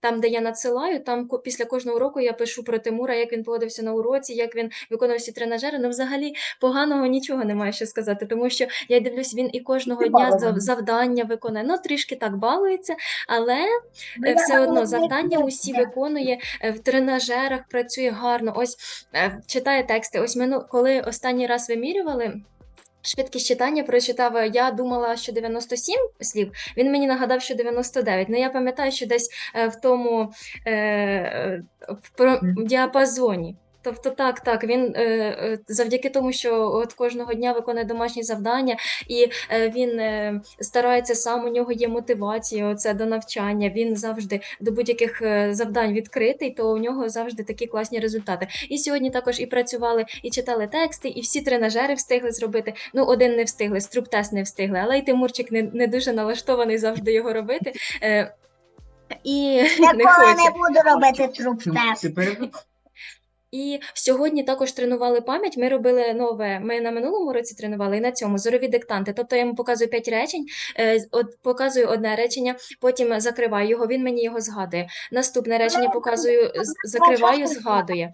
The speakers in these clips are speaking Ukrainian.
там, де я надсилаю, там після кожного уроку я пишу про Тимура, як він поводився на уроці, як він виконував всі тренажери. Ну, взагалі, поганого нічого немає що сказати, тому що я дивлюсь, він і кожного Ти дня зав- завдання виконує. Ну, трішки так балується, але Ну, е, все одно завдання усі виконує е, в тренажерах, працює гарно. Ось е, читає тексти. Ось мину, коли останній раз вимірювали. Швидкість читання прочитав, е, я думала, що 97 слів, він мені нагадав, що 99. Ну, я пам'ятаю, що десь е, в тому е, е, в діапазоні. Тобто, так, так, він е, е, завдяки тому, що от кожного дня виконує домашні завдання, і е, він старається сам, у нього є мотивація оце до навчання. Він завжди до будь-яких завдань відкритий, то у нього завжди такі класні результати. І сьогодні також і працювали, і читали тексти, і всі тренажери встигли зробити. Ну, один не встигли, струп-тест не встигли, але й Тимурчик не, не дуже налаштований завжди його робити. І не Ніколи не хоче. буду робити труп тест. Тепер І сьогодні також тренували пам'ять. Ми робили нове. Ми на минулому році тренували і на цьому зорові диктанти. Тобто я йому показую п'ять речень, е, от показую одне речення, потім закриваю його. Він мені його згадує. Наступне речення показую, з- закриваю, згадує.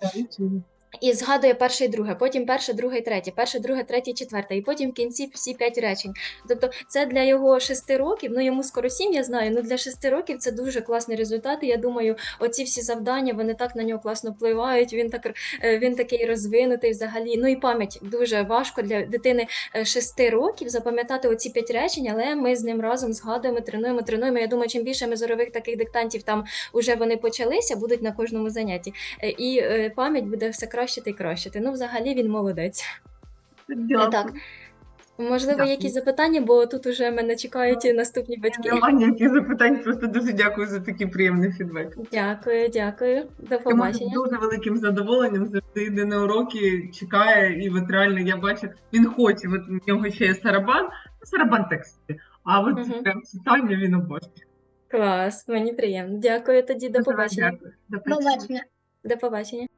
І згадує перше і друге, потім перше, друге і третє, перше, друге, третє, четверте, і потім в кінці всі п'ять речень. Тобто, це для його шести років. Ну йому скоро сім, я знаю. Ну для шести років це дуже класний результат. І я думаю, оці всі завдання вони так на нього класно впливають. Він так е, він такий розвинутий взагалі. Ну і пам'ять дуже важко для дитини е, шести років запам'ятати оці п'ять речень, але ми з ним разом згадуємо, тренуємо, тренуємо. Я думаю, чим більше ми зорових таких диктантів там уже вони почалися, будуть на кожному занятті. Е, і пам'ять буде все кращити і кращити. Ну, взагалі він молодець. Дякую. Так. Можливо, Дякую. якісь запитання, бо тут уже мене чекають наступні батьки. Нема ніяких запитань, просто дуже дякую за такий приємний фідбек. Дякую, дякую. До Тому побачення. дуже великим задоволенням завжди йде на уроки, чекає, і от реально я бачу, він хоче, от у нього ще є сарабан, ну, сарабан тексти, а от Мгм. прям читання він обожнює. Клас, мені приємно. Дякую тоді, до побачення. дякую. До. Побачення. До побачення.